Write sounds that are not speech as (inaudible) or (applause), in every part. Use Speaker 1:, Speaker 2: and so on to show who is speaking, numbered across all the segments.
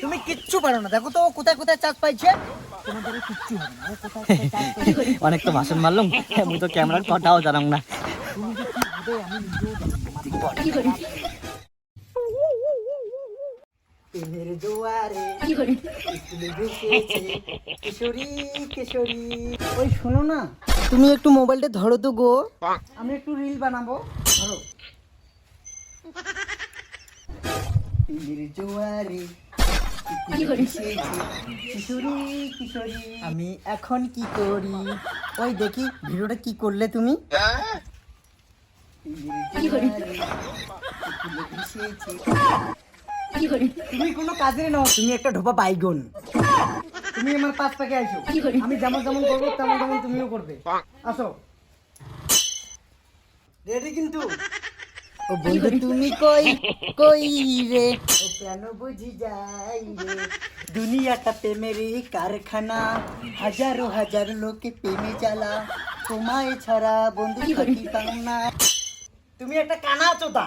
Speaker 1: তুমি কিচ্ছু পারো না। দেখো তো ও কোথায় কোথায় চান্স পাইছে? তোমাদের কিচ্ছু হবে না। ও কোথায় কোথায় চান্স পাইছে?
Speaker 2: অনেক তো ভাষণ মারলাম। মুই তো ক্যামেরার কথাও জানাম না।
Speaker 1: তুমি যে কি হবে আমি নিজেও জানি না। প্রেমের জোয়ারে কিশোরী কিশোরী ওই শোনো না তুমি একটু মোবাইলটা ধরো তো গো। আমি একটু রিল বানাবো। ধরো। (laughs) প্রেমের জোয়ারে কিশোরী কিশোরী আমি এখন কি করি? ওই দেখি, ভিডিওটা কি করলে তুমি? তুমি কোনো কাজে নাও, তুমি একটা ঢোপা বাইগন। তুমি আমার পাশ পাকে আইছো আমি যেমন যেমন করব, তেমন তেমন তুমিও করবে। আসো। রেডি কিন্তু? ও বন্ধু তুমি কই কই রে? প্রাণ বুঝি যাই রে? দুনিয়াটা প্রেমেরই কারখানা হাজারো হাজার লোকে প্রেমে জ্বালা। তোমায় ছাড়া বন্ধু থাকি পাও না। তুমি একটা কানা চোদা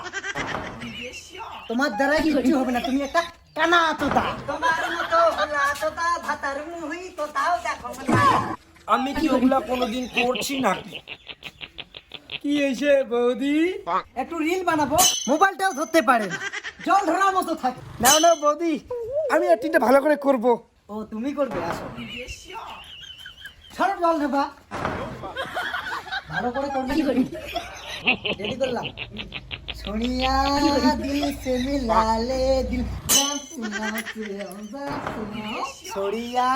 Speaker 1: তোমার দ্বারা কিচ্ছু হবে না তুমি একটা কানা চোদা তোমার মতো হলা চোদা ভাতার মুহি কোথাও দেখো না।
Speaker 3: আমি কি ওগুলা কোনোদিন করছি নাকি? কি হয়েছে বৌদি?
Speaker 1: একটু রিল বানাবো। মোবাইলটাও ধরতে পারে। না জল ধরার মতো থাকে
Speaker 3: না না বৌদি আমি একটিটা ভালো করে করব
Speaker 1: ও তুমি করবে আসো সরব জল নেবা ভালো করে করবে রেডি করলাম সোনিয়া দিল সে মিলালে দিল सोड़िया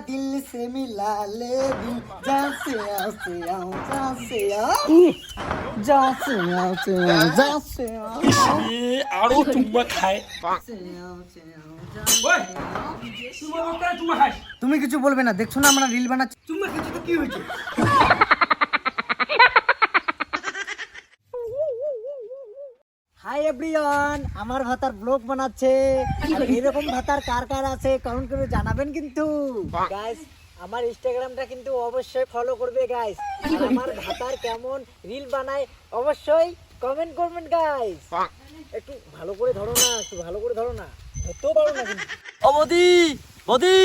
Speaker 1: दिल से मिला ले दिल जहाँ से आओ से आओ जहाँ से आओ
Speaker 3: আরও চুম্বা খায়
Speaker 1: তুমি কিছু বলবে না দেখছ না আমরা রিল বানাচ্ছি? চুম্বা কিছু তো কি হয়েছে? আমার ভাতার ব্লগ বানাচ্ছে। এরকম ভাতার কার কার আছে কমেন্ট করে জানাবেন কিন্তু। আমার ইনস্টাগ্রামটা কিন্তু অবশ্যই ফলো করবে গাইস (laughs) আমার ভাতার কেমন রিল বানায় অবশ্যই কমেন্ট করবেন গাইস একটু ভালো করে ধরো না একটু ভালো করে ধরো না। ধরতেও পারো না
Speaker 2: ও বদি বদি!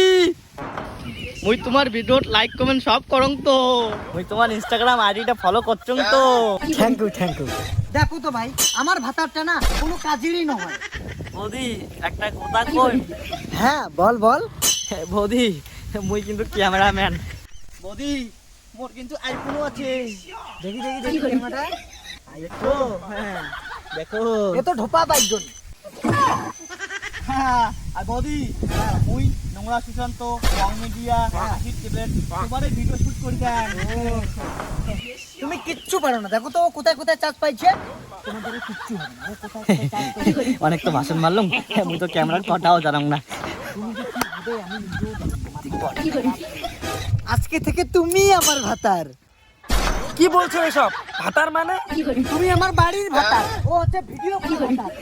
Speaker 2: মুই তোমার ভিডিওত লাইক কমেন্ট সব করং তো। মুই তোমার ইনস্টাগ্রাম আইডিটা ফলো করছং তো।
Speaker 1: থ্যাংক ইউ থ্যাংক ইউ দেখো তো ভাই আমার ভাতারটা না কোনো কাজেরই নয়।
Speaker 2: বদি একটা কথা কই?
Speaker 1: হ্যাঁ বল বল।
Speaker 2: বদি মুই কিন্তু ক্যামেরাম্যান। বদি মোর কিন্তু আইফোনও আছে।
Speaker 1: দেখি দেখি দেখি ক্যামেরাটা।
Speaker 2: দেখো হ্যাঁ দেখো।
Speaker 1: এ তো ঢোপা বাইকজন
Speaker 2: হ্যাঁ, আর বদি মুই নোংরা সুশান্ত রং মিডিয়া হিট টেবলেট তোমার ভিডিও শুট করি দেন।
Speaker 1: তুমি কিচ্ছু পারো না। দেখো তো কোথায় কোথায় চান্স পাইছে? তোমাদের কিচ্ছু হবে না। ও কোথায় কোথায় চান্স পাইছে?
Speaker 2: অনেক তো ভাষণ মারলাম। মুই তো ক্যামেরার কথাও জানাম না।
Speaker 1: তুমি কি হবে আমি। আজকে থেকে তুমি আমার ভাতার।
Speaker 3: কি বলছো এসব? ভাতার মানে?
Speaker 1: তুমি আমার বাড়ির ভাতার। ও হচ্ছে ভিডিও ভাতার